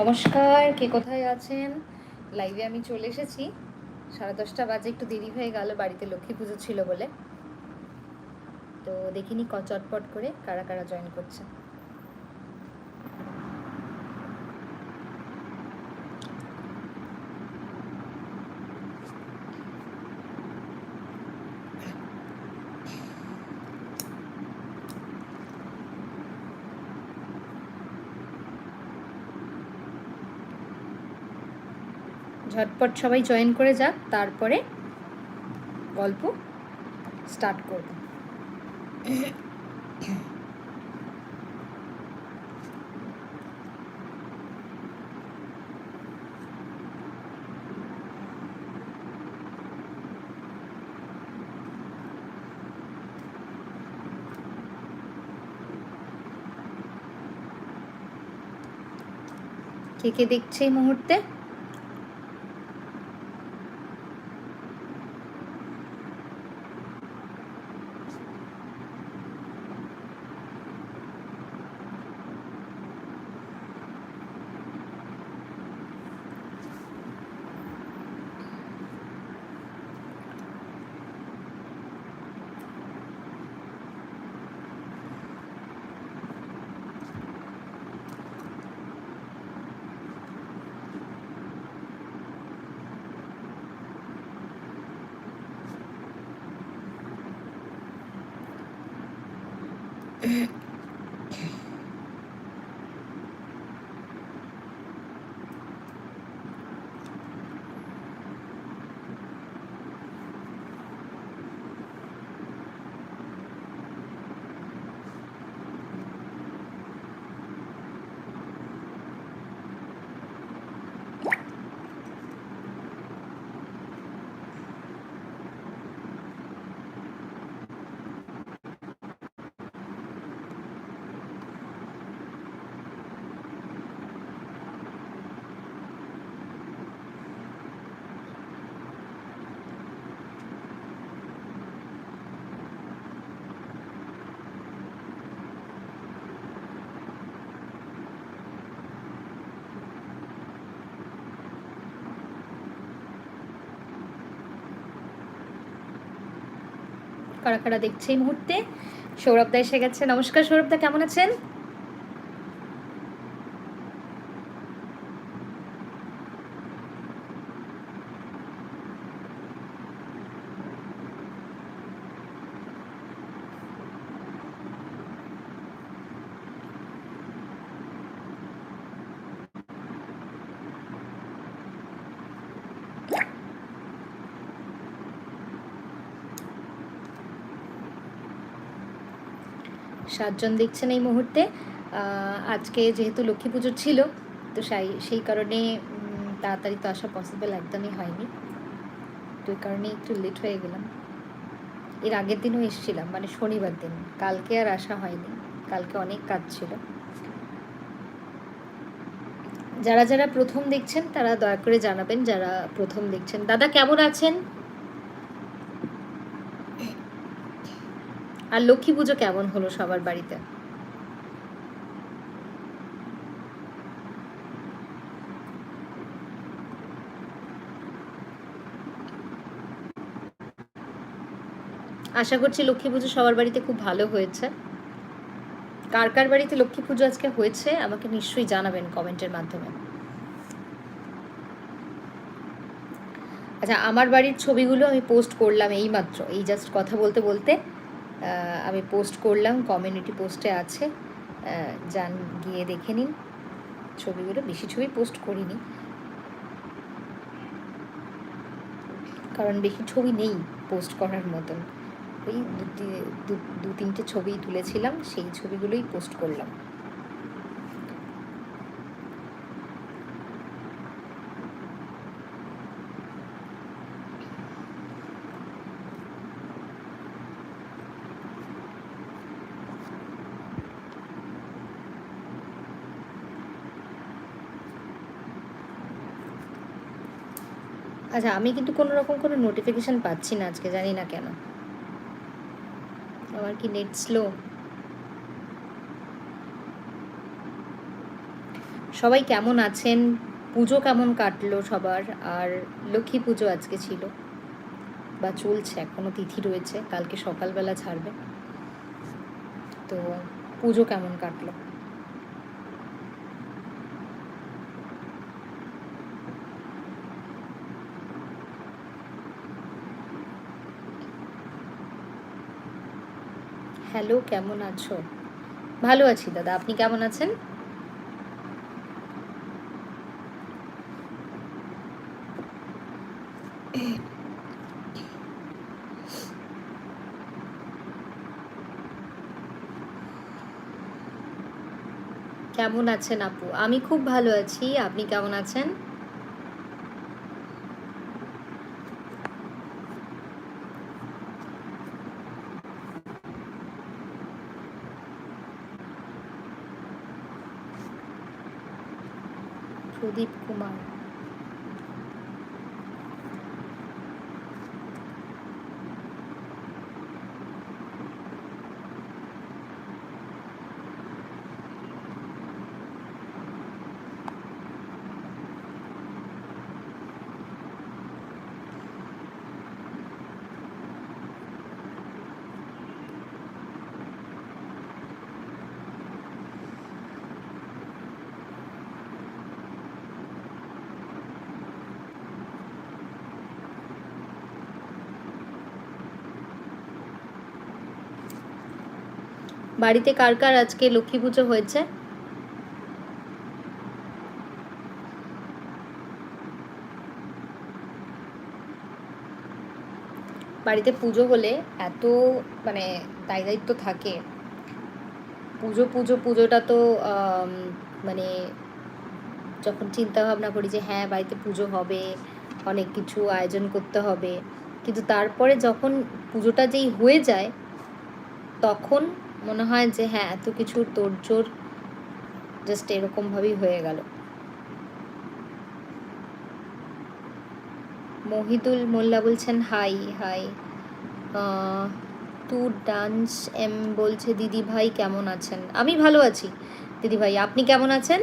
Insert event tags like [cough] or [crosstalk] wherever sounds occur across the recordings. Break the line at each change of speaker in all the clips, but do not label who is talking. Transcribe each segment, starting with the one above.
নমস্কার, কে কোথায় আছেন? লাইভে আমি চলে এসেছি। সাড়ে দশটা বাজে, একটু দেরি হয়ে গেল, বাড়িতে লক্ষ্মী পুজো ছিল বলে। তো দেখিনি ক চটপট করে কারা কারা জয়েন করছে। ঝটপট সবাই জয়েন করে যাক তারপরে গল্প স্টার্ট করব। কে কে দেখছে এই মুহূর্তে? কারা কারা দেখছে এই মুহূর্তে? সৌরভদা এসে গেছে। নমস্কার সৌরভদা কেমন আছেন? সাতজন দেখছেন এই মুহূর্তে। আজকে যেহেতু লক্ষ্মী পুজো ছিল, তো সেই সেই কারণে তাড়াতাড়ি তো আসা পসিবল একদমই হয়নি। তো এই কারণে একটু লেট হয়ে গেলাম। এর আগের দিনও এসেছিলাম মানে শনিবার দিন। কালকে আর আসা হয়নি। কালকে অনেক কাজ ছিল। যারা যারা প্রথম দেখছেন, তারা দয়া করে জানাবেন, যারা প্রথম দেখছেন। দাদা, কেমন আছেন? আর লক্ষ্মী পুজো কেমন হলো সবার বাড়িতে? আশা করছি লক্ষ্মী পুজো সবার বাড়িতে খুব ভালো হয়েছে। কার কার বাড়িতে লক্ষ্মী পুজো আজকে হয়েছে আমাকে নিশ্চয়ই জানাবেন কমেন্টের মাধ্যমে। আচ্ছা আমার বাড়ির ছবিগুলো আমি পোস্ট করলাম এই মাত্র এই জাস্ট কথা বলতে বলতে। আমি পোস্ট করলাম কমিউনিটি পোস্টে আছে। যান, গিয়ে দেখে নিন। ছবিগুলো, বেশি ছবি পোস্ট করিনি। কারণ বেশি ছবি নেই পোস্ট করার মতন। ওই দু তিনটে ছবি তুলেছিলাম, সেই ছবিগুলোই পোস্ট করলাম। আচ্ছা আমি কিন্তু কোনো রকম কোনো নোটিফিকেশন পাচ্ছি না আজকে, জানি না কেন। আমার কি নেট স্লো সবাই কেমন আছেন? পুজো কেমন কাটলো সবার? আর লক্ষ্মী পুজো আজকে ছিল। বা চলছে, এখনও তিথি রয়েছে, কালকে সকালবেলা ছাড়বে। তো পুজো কেমন কাটলো? হ্যালো, কেমন আছো? ভালো আছি দাদা, আপনি কেমন আছেন? কেমন আছেন আপু? আমি খুব ভালো আছি, আপনি কেমন আছেন? প্রদীপ কুমার বাড়িতে কার কার আজকে লক্ষ্মী পুজো হয়েছে? বাড়িতে পুজো হলে এত মানে দায় দায়িত্ব থাকে। পুজো পুজো, পুজোটা তো মানে যখন চিন্তা ভাবনা করি যে হ্যাঁ বাড়িতে পুজো হবে, অনেক কিছু আয়োজন করতে হবে। কিন্তু তারপরে যখন পুজোটা যেই হয়ে যায়, তখন মনে হয় যে হ্যাঁ এত কিছুর তোড়জোড় জাস্ট এরকমভাবেই হয়ে গেল। মহিদুল মোল্লা বলছেন, হাই হাই টু ডান্স এম বলছে দিদি ভাই কেমন আছেন? আমি ভালো আছি। দিদি ভাই আপনি কেমন আছেন?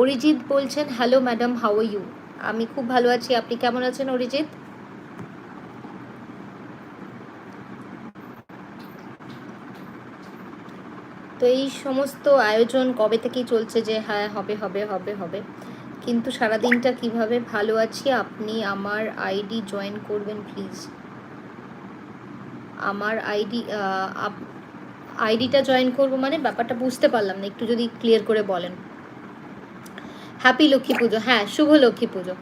অরিজিৎ বলছেন হ্যালো ম্যাডাম হাউ ইউ আমি খুব ভালো আছি, আপনি কেমন আছেন, অরিজিৎ? তো এই সমস্ত আয়োজন কবে থেকেই চলছে যে হ্যাঁ হবে হবে হবে হবে? কিন্তু সারাদিনটা কীভাবে ভালো আছি, আপনি আমার আইডি জয়েন করবেন, প্লিজ। আমার আইডি আইডিটা জয়েন করব মানে ব্যাপারটা বুঝতে পারলাম না, একটু যদি ক্লিয়ার করে বলেন। হ্যাপি লক্ষ্মী পুজো হ্যাঁ শুভ লক্ষ্মী পুজো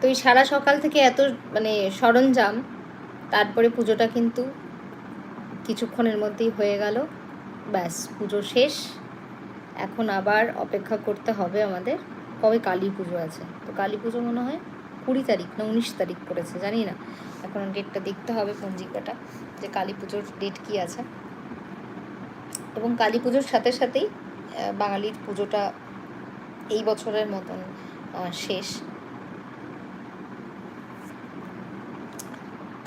তো এই সারা সকাল থেকে এত মানে সরঞ্জাম, তারপরে পুজোটা কিন্তু কিছুক্ষণের মধ্যেই হয়ে গেল। ব্যাস, পুজো শেষ। এখন আবার অপেক্ষা করতে হবে আমাদের। কবে কালী পুজো আছে? তো কালী পুজো মনে হয় কুড়ি তারিখ না উনিশ তারিখ করেছে জানি না। এখন ডেটটা দেখতে হবে পঞ্জিকাটা যে কালী পুজোর ডেট কি আছে। এবং কালী পুজোর সাথে সাথেই বাঙালির পুজোটা এই বছরের মতন শেষ।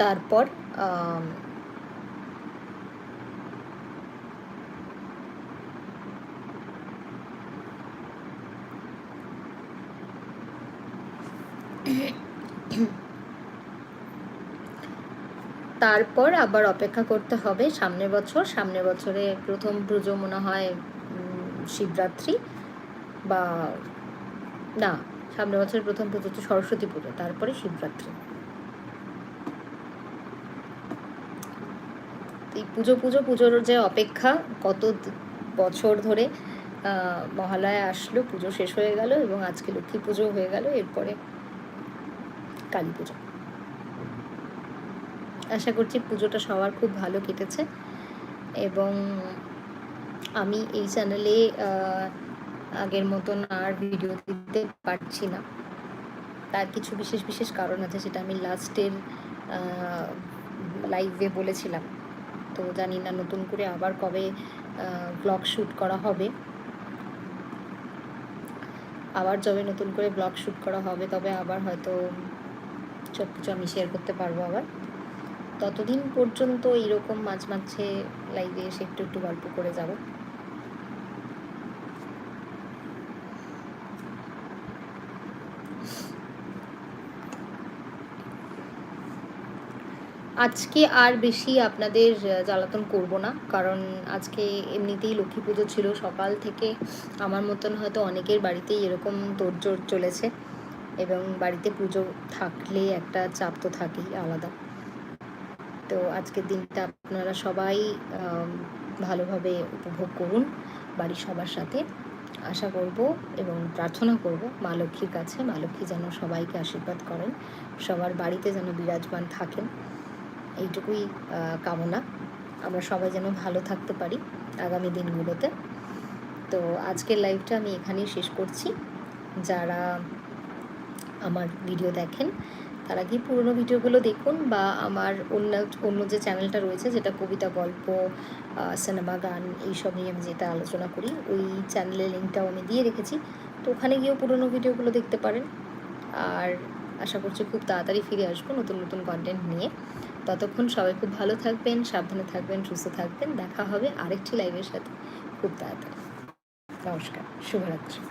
তারপর [clears throat] তারপর আবার অপেক্ষা করতে হবে সামনের বছর। সামনের বছরে প্রথম পুজো মনে হয় শিবরাত্রি বা, না, সামনের বছরের প্রথম পুজো হচ্ছে সরস্বতী পুজো, তারপরে শিবরাত্রি। এই পুজো পুজো, পুজোর যে অপেক্ষা, কত বছর ধরে মহালয়া আসলো, পুজো শেষ হয়ে গেল এবং আজকে লক্ষ্মী পুজো হয়ে গেল। এরপরে কালী পুজো। আশা করছি পুজোটা সবার খুব ভালো কেটেছে এবং আমি এই চ্যানেলে আগের মতন আর ভিডিও দিতে পারছি না। তার কিছু বিশেষ বিশেষ কারণ আছে সেটা আমি লাস্টের লাইভে বলেছিলাম। তো জানি না নতুন করে আবার কবে ব্লগ শ্যুট করা হবে। আবার যবে নতুন করে ব্লগ শ্যুট করা হবে, তবে আবার হয়তো সব কিছু আমি শেয়ার করতে পারব আবার। ততদিন পর্যন্ত এইরকম মাঝ মাঝে লাইভে এসে একটু একটু গল্প করে যাব। আজকে আর বেশি আপনাদের জ্বালাতন করব না, কারণ আজকে এমনিতেই লক্ষ্মী পুজো ছিল। সকাল থেকে আমার মতন হয়তো অনেকের বাড়িতেই এরকম তোড়জোড় চলেছে। এবং বাড়িতে পুজো থাকলে একটা চাপ তো থাকেই আলাদা। তো আজকের দিনটা আপনারা সবাই ভালোভাবে উপভোগ করুন বাড়ির সবার সাথে। আশা করব এবং প্রার্থনা করব মা লক্ষ্মীর কাছে, মা লক্ষ্মী যেন সবাইকে আশীর্বাদ করেন, সবার বাড়িতে যেন বিরাজমান থাকেন। এইটুকুই কামনা। আমরা সবাই যেন ভালো থাকতে পারি আগামী দিনগুলোতে। তো আজকের লাইভটা আমি এখানেই শেষ করছি। যারা আমার ভিডিও দেখেন। তারা কি পুরনো ভিডিওগুলো দেখুন বা আমার অন্য অন্য যে চ্যানেলটা রয়েছে, যেটা কবিতা গল্প সিনেমা গান এইসব নিয়ে আমি যেটা আলোচনা করি, ওই চ্যানেলের লিঙ্কটাও আমি দিয়ে রেখেছি। তো ওখানে গিয়েও পুরনো ভিডিওগুলো দেখতে পারেন। আর আশা করছি খুব তাড়াতাড়ি ফিরে আসব নতুন নতুন কন্টেন্ট নিয়ে। ততক্ষণ সবাই খুব ভালো থাকবেন, সাবধানে থাকবেন, সুস্থ থাকবেন। দেখা হবে আরেকটি লাইভের সাথে। খুব তাড়াতাড়ি। নমস্কার। শুভরাত্রি।